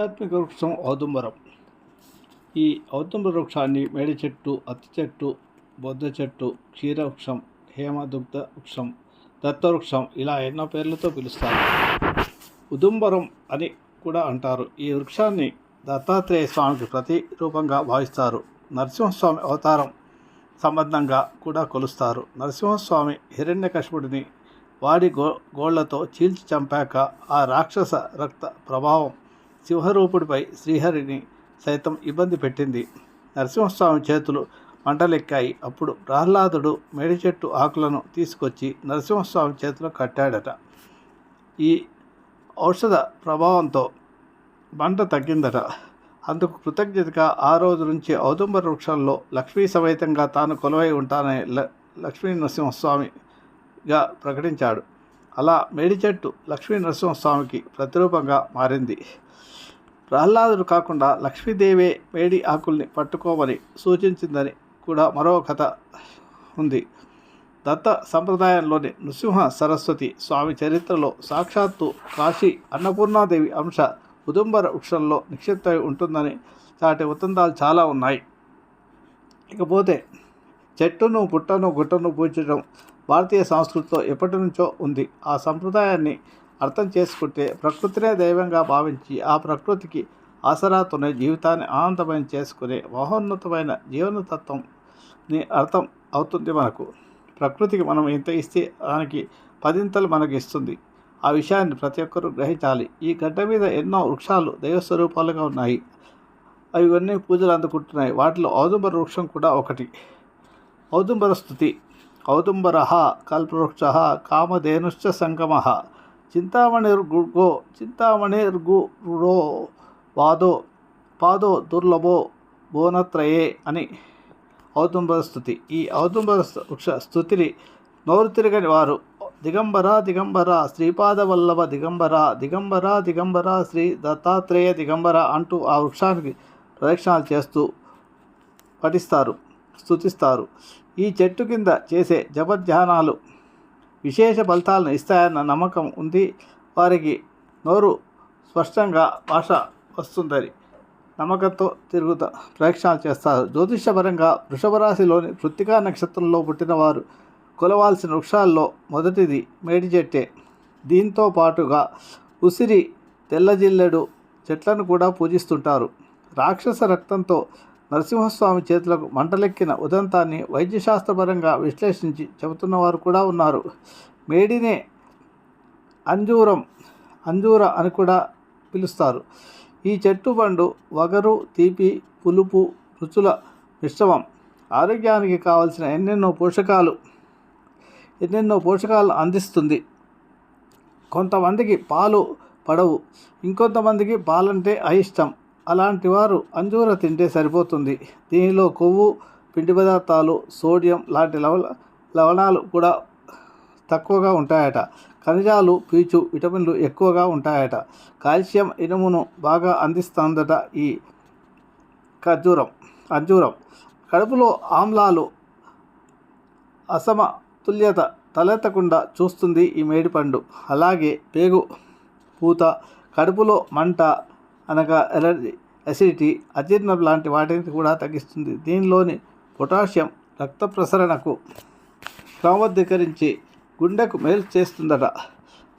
ఆధ్యాత్మిక వృక్షం ఔదుంబరం ఈ ఔదుంబర వృక్షాన్ని మేడి చెట్టు అత్తి చెట్టు బొద్ద చెట్టు క్షీరవృక్షం హేమదుగ్ధ వృక్షం దత్తవృక్షం ఇలా ఎన్నో పేర్లతో పిలుస్తారు. ఉదుంబరం అని కూడా అంటారు. ఈ వృక్షాన్ని దత్తాత్రేయ స్వామికి ప్రతిరూపంగా భావిస్తారు. నరసింహస్వామి అవతారం సంబంధంగా కూడా కొలుస్తారు. నరసింహస్వామి హిరణ్యకశిపుడిని వాడి గో గోళ్ళతో చీల్చి చంపాక ఆ రాక్షస రక్త ప్రభావం సింహరూపుడిపై శ్రీహరిని సైతం ఇబ్బంది పెట్టింది. నరసింహస్వామి చేతులు మంటలెక్కాయి. అప్పుడు ప్రహ్లాదుడు మేడి చెట్టు ఆకులను తీసుకొచ్చి నరసింహస్వామి చేతిలో కట్టాడట. ఈ ఔషధ ప్రభావంతో మంట తగ్గిందట. అందుకు కృతజ్ఞతగా ఆ రోజు నుంచి ఔదుంబర వృక్షంలో లక్ష్మీ సమేతంగా తాను కొలువై ఉంటానని ల- లక్ష్మీ నరసింహస్వామిగా ప్రకటించాడు. అలా మేడి చెట్టు లక్ష్మీ నరసింహస్వామికి ప్రతిరూపంగా మారింది. ప్రహ్లాదుడు కాకుండా లక్ష్మీదేవే మేడి ఆకుల్ని పట్టుకోమని సూచించిందని కూడా మరో కథ ఉంది. దత్త సంప్రదాయంలోని నృసింహ సరస్వతి స్వామి చరిత్రలో సాక్షాత్తు కాశీ అన్నపూర్ణాదేవి అంశ ఉదుంబర వృక్షంలో నిక్షిప్తమై ఉంటుందని చాటి ఉత్తందాలు చాలా ఉన్నాయి. ఇకపోతే చెట్టును పుట్టను గుట్టను పూజడం భారతీయ సంస్కృతిలో ఎప్పటి నుంచో ఉంది. ఆ సంప్రదాయాన్ని అర్థం చేసుకుంటే ప్రకృతినే దైవంగా భావించి ఆ ప్రకృతికి ఆసరాతోనే జీవితాన్ని ఆనందమయం చేసుకునే మహోన్నతమైన జీవనతత్వంని అర్థం అవుతుంది మనకు. ప్రకృతికి మనం ఎంత ఇస్తే దానికి పదింతలు మనకి ఇస్తుంది. ఆ విషయాన్ని ప్రతి ఒక్కరూ గ్రహించాలి. ఈ గడ్డ మీద ఎన్నో వృక్షాలు దైవ స్వరూపాలుగా ఉన్నాయి. అవి పూజలు అందుకుంటున్నాయి. వాటిలో ఔదుంబర వృక్షం కూడా ఒకటి. ఔదుంబర స్థుతి కౌతుంబర కల్పవృక్ష కామధేనుశ్చ సంగమ చింతామణిర్గుగో చింతామణిర్గురో వాదో పాదో దుర్లభో బోనత్రయే అని ఔదుంబర స్థుతి. ఈ ఔదుంబర వృక్ష స్థుతిని నోరు తిరగని వారు దిగంబర దిగంబర శ్రీపాదవల్లభ దిగంబర దిగంబర దిగంబర శ్రీ దత్తాత్రేయ దిగంబర అంటూ ఆ వృక్షానికి ప్రదక్షిణాలు చేస్తూ పఠిస్తారు స్తుతిస్తారు. ఈ చెట్టు కింద చేసే జపధ్యానాలు విశేష ఫలితాలను ఇస్తాయన్న నమ్మకం ఉంది. వారికి నోరు స్పష్టంగా భాష వస్తుందని నమ్మకంతో తిరుగుతా ప్రయత్నాలు చేస్తారు. జ్యోతిష్యపరంగా వృషభరాశిలోని కృత్తికా నక్షత్రంలో పుట్టినవారు కొలవాల్సిన వృక్షాల్లో మొదటిది మేడి చెట్టే. దీంతో పాటుగా ఉసిరి తెల్లజిల్లెడు చెట్లను కూడా పూజిస్తుంటారు. రాక్షస రక్తంతో నరసింహస్వామి చేతులకు మంటలెక్కిన ఉదంతాన్ని వైద్యశాస్త్రపరంగా విశ్లేషించి చెబుతున్నవారు కూడా ఉన్నారు. మేడినే అంజూరం అంజూర అని కూడా పిలుస్తారు. ఈ చెట్టు పండు వగరు తీపి పులుపు రుచుల మిశ్రమం. ఆరోగ్యానికి కావలసిన ఎన్నెన్నో పోషకాలు ఎన్నెన్నో పోషకాలు అందిస్తుంది. కొంతమందికి పాలు పడవు ఇంకొంతమందికి పాలంటే అయిష్టం. అలాంటి వారు అంజూర తింటే సరిపోతుంది. దీనిలో కొవ్వు పిండి పదార్థాలు సోడియం లాంటి లవ లవణాలు కూడా తక్కువగా ఉంటాయట. ఖనిజాలు పీచు విటమిన్లు ఎక్కువగా ఉంటాయట. కాల్షియం ఇనుమును బాగా అందిస్తుందట ఈ ఖర్జూరం అంజూరం. కడుపులో ఆమ్లాలు అసమతుల్యత తలెత్తకుండా చూస్తుంది ఈ మేడిపండు. అలాగే పేగు పూత కడుపులో మంట అనగా ఎలర్జీ అసిడిటీ అజీర్ణం లాంటి వాటిని కూడా తగ్గిస్తుంది. దీనిలోని పొటాషియం రక్త ప్రసరణకు క్రమబద్ధీకరించి గుండెకు మేలు చేస్తుందట.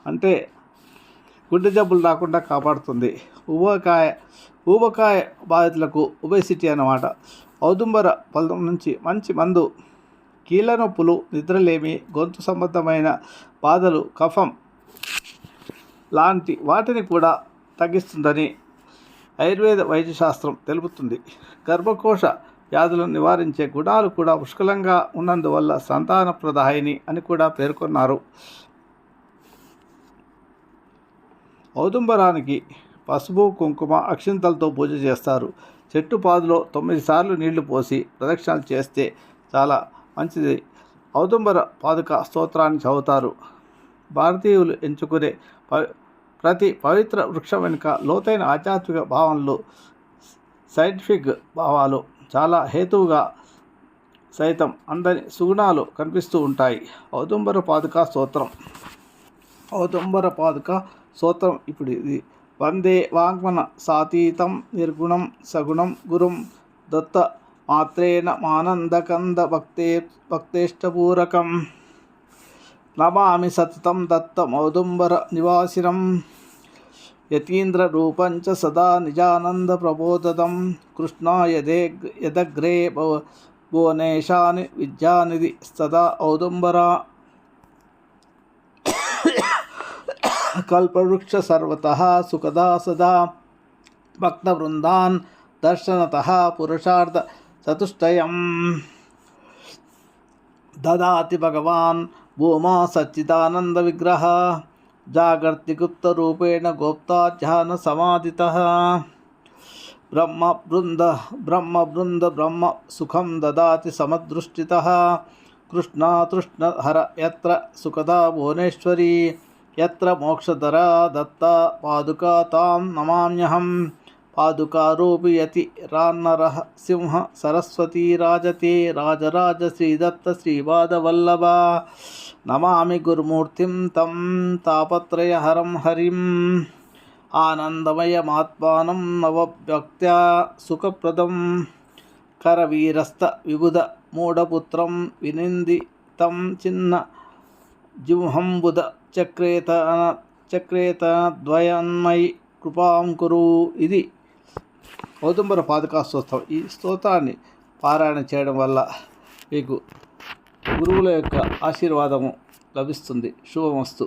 అంటే గుండె జబ్బులు రాకుండా కాపాడుతుంది. ఊబకాయ ఊబకాయ బాధితులకు ఒబేసిటీ అన్నమాట. ఔదుంబర ఫలం నుంచి మంచి మందు కీళ్ళ నొప్పులు నిద్రలేమి గొంతు సంబంధమైన బాధలు కఫం లాంటి వాటిని కూడా తగ్గిస్తుందని ఆయుర్వేద వైద్యశాస్త్రం తెలుపుతుంది. గర్భకోశ వ్యాధులను నివారించే గుణాలు కూడా పుష్కలంగా ఉన్నందువల్ల సంతానప్రదాయిని అని కూడా పేర్కొన్నారు. ఔదుంబరానికి పసుపు కుంకుమ అక్షింతలతో పూజ చేస్తారు. చెట్టు పాదులో తొమ్మిది సార్లు నీళ్ళు పోసి ప్రదక్షిణలు చేస్తే చాలా మంచిది. ఔదుంబర పాదుక స్తోత్రాన్ని చదువుతారు. భారతీయులు ఎంచుకునే ప- ప్రతి పవిత్ర వృక్షం వెనుక లోతైన ఆధ్యాత్మిక భావనలు సైంటిఫిక్ భావాలు చాలా హేతువుగా సైతం అందని సుగుణాలు కనిపిస్తూ ఉంటాయి. ఔదుంబర పాదుక స్తోత్రం. ఔదుంబర పాదుక స్తోత్రం ఇప్పుడు ఇది. వందే వాంగ్మన సాతీతం నిర్గుణం సగుణం గురుం దత్త మాత్రేణ మానందకంద భక్తే భక్తేష్టపూరకం నమామి సతతం దత్తమౌదుంబర నివాసినం. యతీంద్రరూపం చ సదా నిజానందప్రబోధదం కృష్ణాయ దే యదగ్రే భవ భువనేశాని విద్యానిధి సదా ఔదుంబర. కల్పవృక్ష సర్వత సుఖదా సదా. భక్తవృందాన్ దర్శనత పురుషార్థ చతుష్టయం. దదాతి భగవాన్ భూమా సచ్చిదానంద విగ్రహ. జాగర్తి గుప్తరూపేణ గోప్తా ధ్యాన సమాధిత. బ్రహ్మ బృంద బ్రహ్మ బృంద బ్రహ్మ సుఖం దదాతి సమదృష్టిత. కృష్ణ తృష్ణ హర ఎత్ర సుఖదా భువనేశ్వరీ. ఎత్ర మోక్షధరా దత్త పాదుకా తాం నమామ్యహం. పాదుకారూపి రాన్నర సింహ సరస్వతీ రాజతే రాజరాజ శ్రీదత్త శ్రీవాదవల్లభ. నమామి గురుమూర్తిం తం తాపత్రయహరం హరిం. ఆనందమయమాత్మానం నవభక్త్యా సుఖప్రదం. కరవీరస్త విబుధ మూఢపుత్రం వినిందితం చిన్న జింహంబుధ చక్రేత చక్రేత ద్వయన్మయి కృపాం కురు ఇది. ఔదుంబర పాదుకా స్తోత్రం ఈ స్తోత్రాన్ని పారాయణ చేయడం వల్ల మీకు గురువుల యొక్క ఆశీర్వాదము లభిస్తుంది. శుభమస్తు.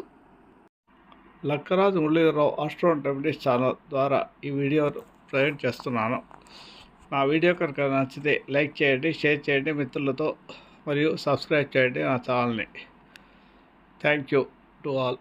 Lakkaraju Muralidhara Rao astro remedies channel ద్వారా ఈ వీడియో ప్రజెంట్ చేస్తున్నాను. నా వీడియో కనుక నచ్చితే లైక్ చేయండి షేర్ చేయండి మిత్రులతో మరియు సబ్స్క్రైబ్ చేయండి నా ఛానల్ని. Thank you to all.